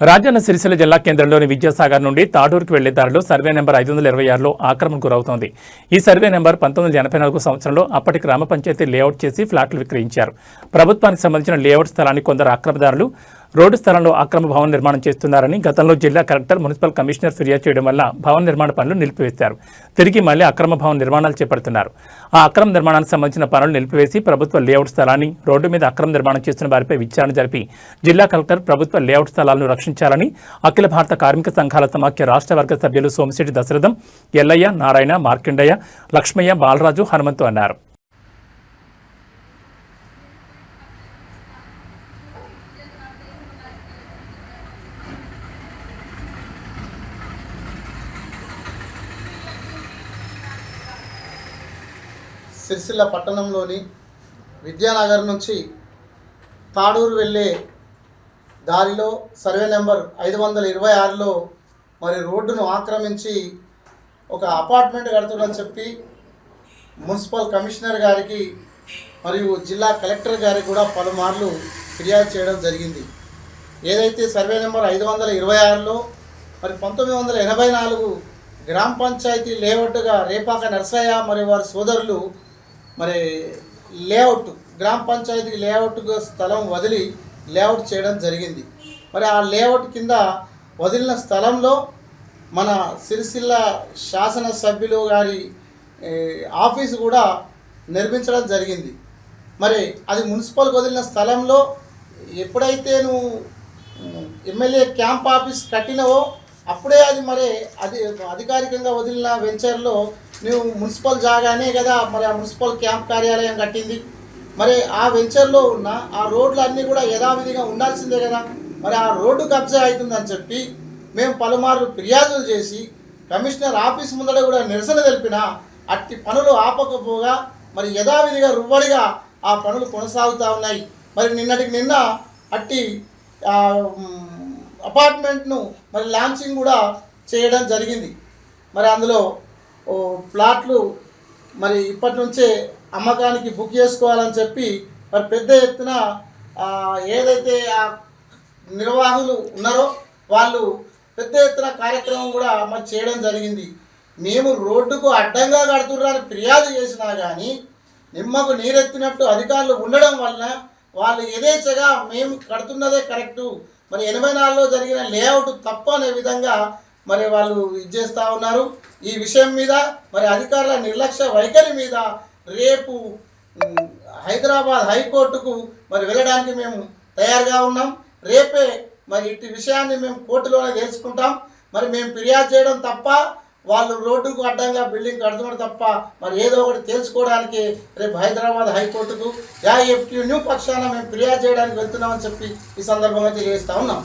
రాజన్న సిరిసిల్ల జిల్లా కేంద్రంలోని విద్యాసాగర్ నుండి తాడూరుకు వెళ్ళే దారిలో సర్వే నెంబర్ ఐదు వందల ఇరవై ఆరులో ఆక్రమణకు గురవుతోంది. ఈ సర్వే నెంబర్ పంతొమ్మిది వందల ఎనభై నాలుగు సంవత్సరంలో అప్పటి గ్రామ పంచాయతీ లేఅవుట్ చేసి ఫ్లాట్లు విక్రయించారు. ప్రభుత్వానికి సంబంధించిన లేఅవుట్ స్థలాన్ని కొందరు ఆక్రమదారులు రోడ్డు స్థలంలో అక్రమ భవన నిర్మాణం చేస్తున్నారని గతంలో జిల్లా కలెక్టర్ మున్సిపల్ కమిషనర్ ఫిర్యాదు చేయడం వల్ల భవన నిర్మాణ పనులు నిలిపివేశారు. తిరిగి మళ్ళీ అక్రమ భవన నిర్మాణాలు చేపడుతున్నారు. ఆ అక్రమ నిర్మాణానికి సంబంధించిన పనులు నిలిపివేసి ప్రభుత్వ లేఅవుట్ స్థలాన్ని రోడ్డు మీద అక్రమ నిర్మాణం చేస్తున్న వారిపై విచారణ జరిపి జిల్లా కలెక్టర్ ప్రభుత్వ లేఅవుట్ స్థలాలను రక్షించాలని అఖిల భారత కార్మిక సంఘాల సమాఖ్య రాష్ట్ర వర్గ సభ్యులు సోమిశెట్టి దశరథం ఎల్లయ్య నారాయణ మార్కండయ్య లక్ష్మయ్య బాలరాజు హనుమంతు అన్నారు. సిరిసిల్ల పట్టణంలోని విద్యానగర్ నుంచి తాడూరు వెళ్ళే దారిలో సర్వే నెంబర్ ఐదు వందల ఇరవై ఆరులో మరి రోడ్డును ఆక్రమించి ఒక అపార్ట్మెంట్ కడుతుందని చెప్పి మున్సిపల్ కమిషనర్ గారికి మరియు జిల్లా కలెక్టర్ గారికి కూడా పలుమార్లు ఫిర్యాదు చేయడం జరిగింది. ఏదైతే సర్వే నెంబర్ ఐదు వందల ఇరవై ఆరులో మరి పంతొమ్మిది వందల ఎనభై నాలుగు గ్రామ పంచాయతీ లేఅవుట్గా రేపాక నర్సయ్య మరియు వారి సోదరులు మరి లేఅవుట్ గ్రామ పంచాయతీకి లేఅవుట్గా స్థలం వదిలి లేఅవుట్ చేయడం జరిగింది. మరి ఆ లేఅవుట్ కింద వదిలిన స్థలంలో మన సిరిసిల్ల శాసనసభ్యులు గారి ఆఫీసు కూడా నిర్మించడం జరిగింది. మరి అది మున్సిపల్ వదిలిన స్థలంలో ఎప్పుడైతే నువ్వు ఎమ్మెల్యే క్యాంప్ ఆఫీస్ కట్టినవో అప్పుడే అది మరి అది అధికారికంగా వదిలిన వెంచర్లో నువ్వు మున్సిపల్ జాగానే కదా మరి ఆ మున్సిపల్ క్యాంప్ కార్యాలయం కట్టింది. మరి ఆ వెంచర్లో ఉన్న ఆ రోడ్లు అన్నీ కూడా యథావిధిగా ఉండాల్సిందే కదా. మరి ఆ రోడ్డు కబ్జా అవుతుందని చెప్పి మేము పలుమార్లు ఫిర్యాదులు చేసి కమిషనర్ ఆఫీస్ ముందర కూడా నిరసన తెలిపిన అట్టి పనులు ఆపకపోగా మరి యథావిధిగా రువ్వడిగా ఆ పనులు కొనసాగుతూ ఉన్నాయి. మరి నిన్నటికి నిన్న అట్టి అపార్ట్మెంట్ను మరి లాంచింగ్ కూడా చేయడం జరిగింది. మరి అందులో ప్లాట్లు మరి ఇప్పటి నుంచే అమ్మకానికి బుక్ చేసుకోవాలని చెప్పి మరి పెద్ద ఎత్తున ఏదైతే ఆ నిర్వాహకులు ఉన్నారో వాళ్ళు పెద్ద ఎత్తున కార్యక్రమం కూడా మరి చేయడం జరిగింది. మేము రోడ్డుకు అడ్డంగా కడుతున్నారని ఫిర్యాదు చేసినా కానీ నిమ్మకు నీరెత్తినట్టు అధికారులు ఉండడం వలన వాళ్ళు యథేచ్ఛగా మేము కడుతున్నదే కరెక్టు. మరి ఎనభై నాలుగులో జరిగిన లేఅవుట్ తప్పు అనే విధంగా మరి వాళ్ళు ఇది చేస్తూ ఉన్నారు. ఈ విషయం మీద మరి అధికారుల నిర్లక్ష్య వైఖరి మీద రేపు హైదరాబాద్ హైకోర్టుకు మరి వెళ్ళడానికి మేము తయారుగా ఉన్నాం. రేపే మరి ఇట్టి విషయాన్ని మేము కోర్టులోనే తెలుసుకుంటాం. మరి మేము ఫిర్యాదు చేయడం తప్ప వాళ్ళు రోడ్డుకు అడ్డంగా బిల్డింగ్ కడుతున్నారు తప్ప మరి ఏదో ఒకటి తెలుసుకోవడానికి రేపు హైదరాబాద్ హైకోర్టుకు యా ఎఫ్టీ న్యూ పక్షాన మేము ఫిర్యాదు చేయడానికి వెళ్తున్నామని చెప్పి ఈ సందర్భంగా తెలియజేస్తా ఉన్నాం.